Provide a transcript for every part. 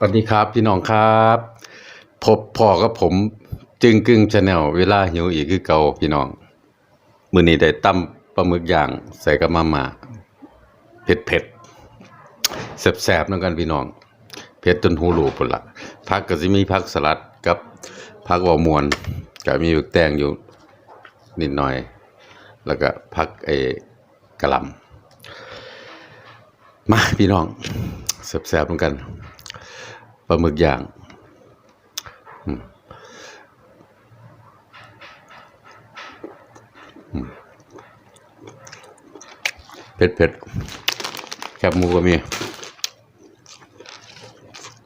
สวัสดีครับพี่น้องครับ พบพ่อกับผมจึงกึ่งชาแนลเวลาหิวอีกคือเก่าพี่น้อง มือนี้ได้ตำปลาหมึกย่างใส่กับมาม่าเผ็ดเผ็ดๆแซ่บๆนกันพี่น้อง เผ็ดจนหูรูพุ่นละผักก็สิมีผักสลัดกับผักวามวนก็มีบักแตงอยู่นิดหน่อย แล้วก็ผักไอ้กะลำมาพี่น้องแซ่บๆนกัน ปลาหมึกย่างเผ็ดเผ็ดแคบหมูก็มี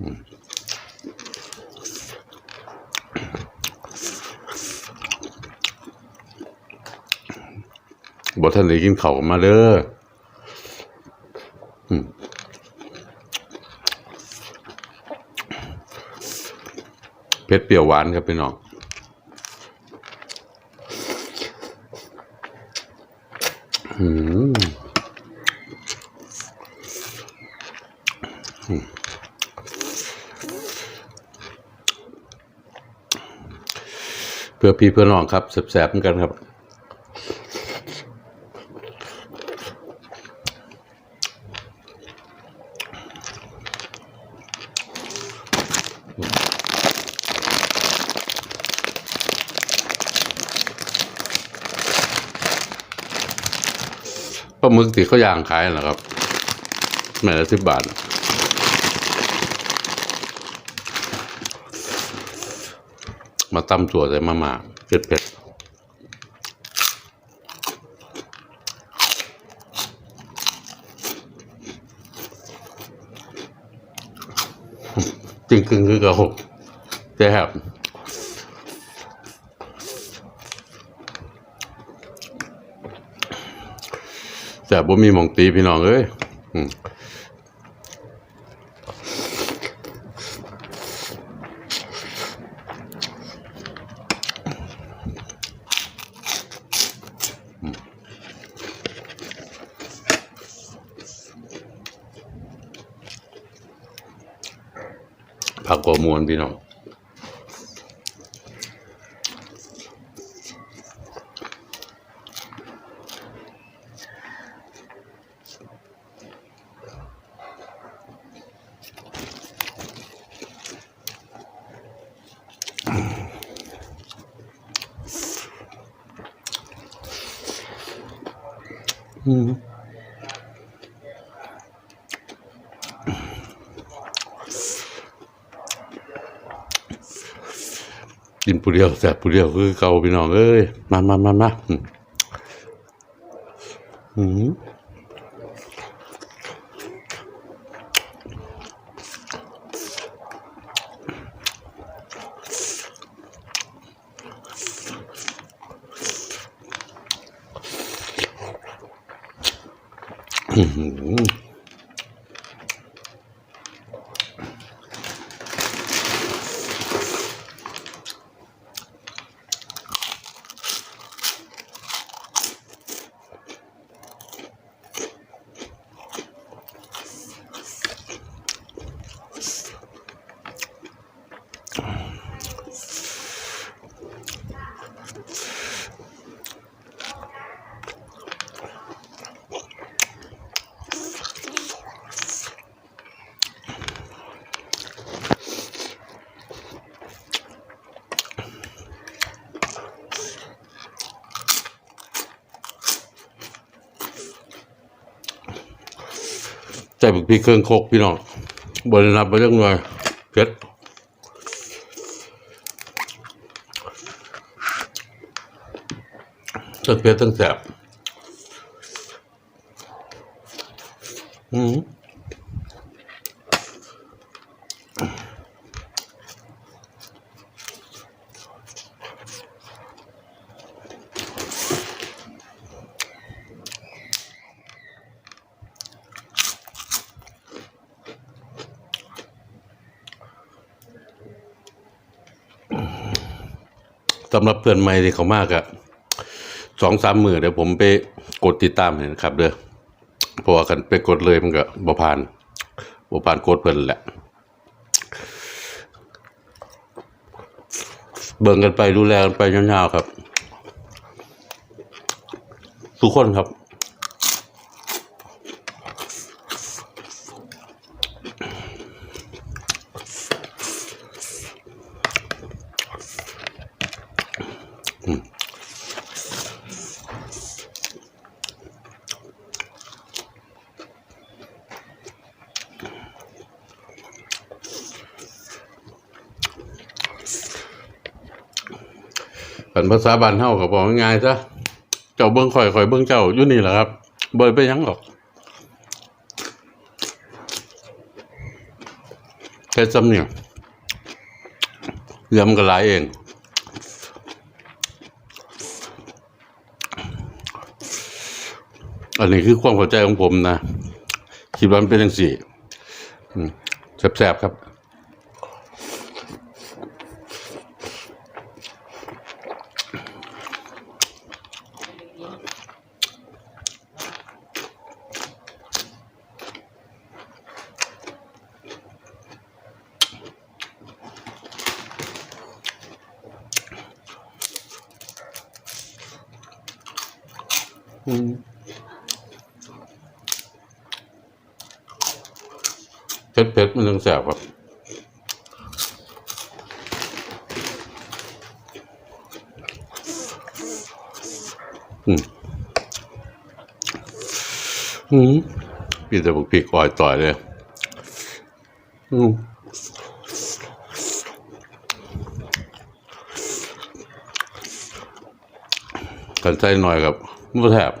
อืมบทท่านได้กินเข่ามาเด้อ เผ็ดเปรี้ยวหวานครับพี่น้องอืมเพื่อพี่เพื่อน้องครับแสบๆเหมือนกันครับาหมึกที่เขาย่างขายเหรอครับแม่ละสิบบาทมาตำถั่วใส่มาม่าเผ็ดเผ็ดจริงๆคือเกาแซ่บแต่ บ่มีหมองตีพี่น้องเอ้ยผักกวมวนพี่น้อง อืมกินปูเดียวแต่ปูเดียวคือเก่าพี่น้องเอ้ย มามามามาอืม อืมอื้อหือ ใส่บุกพี่เครื่องโคกพี่น้องบรินับไปเรื่องหน่อยเผ็ดตั้งเผ็ดตั้งแสบอืมำหรับเพื่อนใหม่ที่เขามากอะสองสามหมื่นเดี๋ยวผมไปกดติดตามเลยนะครับเด้อพอกันไปกดเลยมันก็บ่ผ่านบ่ผ่านโคตเพื่อนแหละ เบิ่งกันไปดูแลกันไปยาวๆครับ ทุกคนครับ เป็นภาษาบ้านเฮาก็บอกง่ายๆซะเจ้าเบิ่งข่อยข่อยเบิ่งเจ้าอยู่นี่แหละครับบ่ไปหยังหรอกแค่จำเนี่ยเรือมันก็หลายเอง อันนี้คือความเข้าใจของผมนะคิดว่ามันเป็นจังสี่แซ่บๆครับเผ็ เผ็ดๆมันถึงแสบครับอืมอืมพี่จะบอกพี่กอยต่อยเลยอืมกันใจหน่อยครับไม่แทบ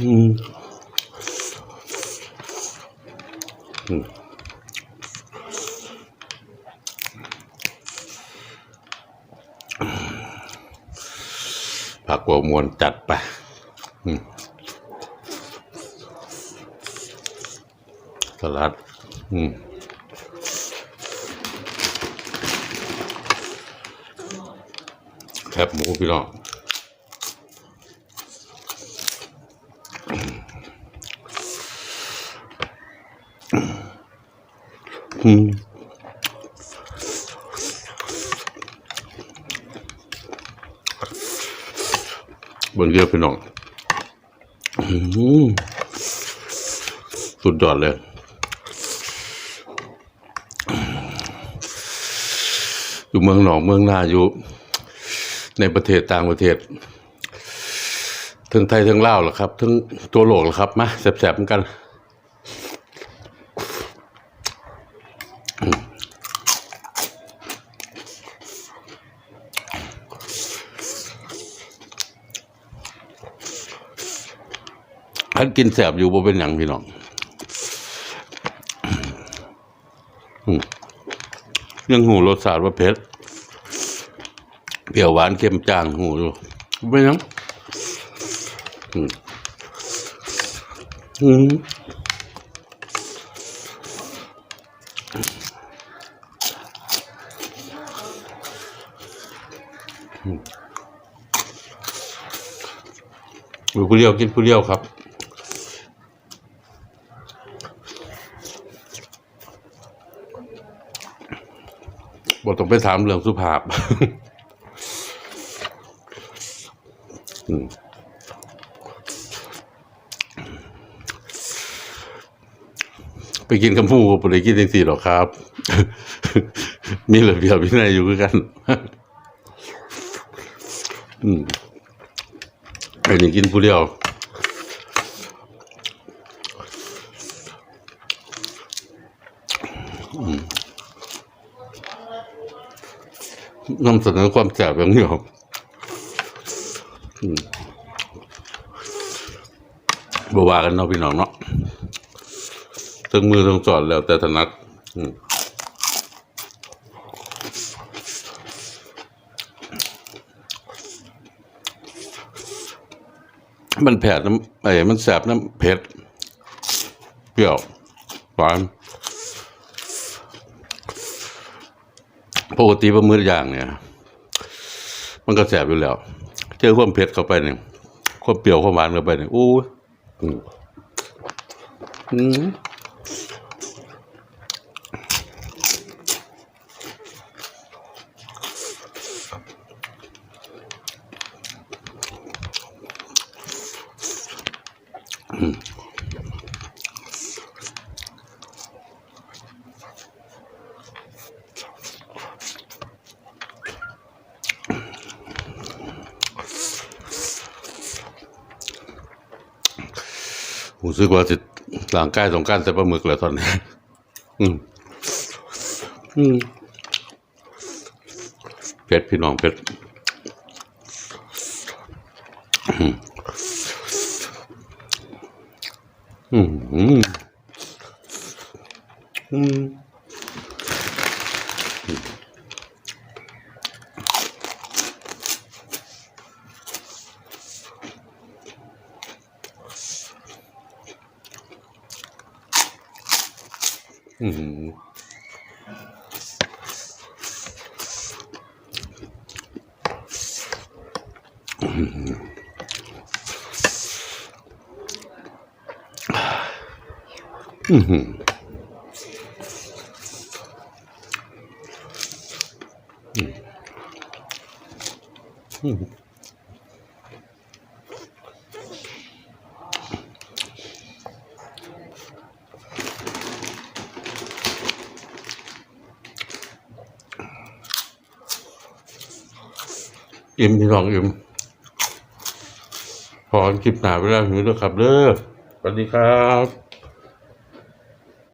อืมผักกัวมวนจัดไปสลัด อืมแคบหมูพี่น้อง อืมบนเรียพี่น้องสุดยอดเลย อยู่เมืองหนองเมืองนาอยู่ในประเทศต่างประเทศ ทั้งไทยทั้งลาวหรอครับ ทั้งตัวโลกหรอครับ มาแสบๆเหมือนกัน กินแสบอยู่บ่เป็นหยังพี่น้องอืมยังหูรสชาติว่าเผ็ดเปรี้ยวหวานเค็มจางหูอยู่เป็นยังอือืมอยู่ผู้เดียวกินผู้เดียวครับ บอต้องไปถามเรื่องสุภาพไปกินกำพูกับไปกินจริงสี่หรอครับ มีระเบียบวินัยอยู่คือกัน อืมไอ้นี่กินผู้เดียว นำเสนอความแสบอย่างเดียวอืมบวากันเนาะพี่น้องเนาะทั้งมือทั้งสอนแล้วแต่ถนัดมมันแผดน้ำไอ้มันแสบน้ำเผ็ดเปรี้ยวหวาน ปกติปลาหมืออย่างเนี่ย มันก็แสบอยู่แล้ว เจอความเผ็ดเข้าไปเนี่ยความเปรี้ยวความหวานเข้าไปเนี่ยอู้อืม ผมรู้สึกว่าสิหลังกายต้องการใส่ปลาหมึกแล้วตอนนี้อืมอืมเผ็ดพี่น้องเผ็ดอืมอืม อืมอืมอืม อือหืออืม อิ่มพี่น้องอิ่มพอคลิปหนาเวลาหิวแล้วครับเด้อสวัสดีครับ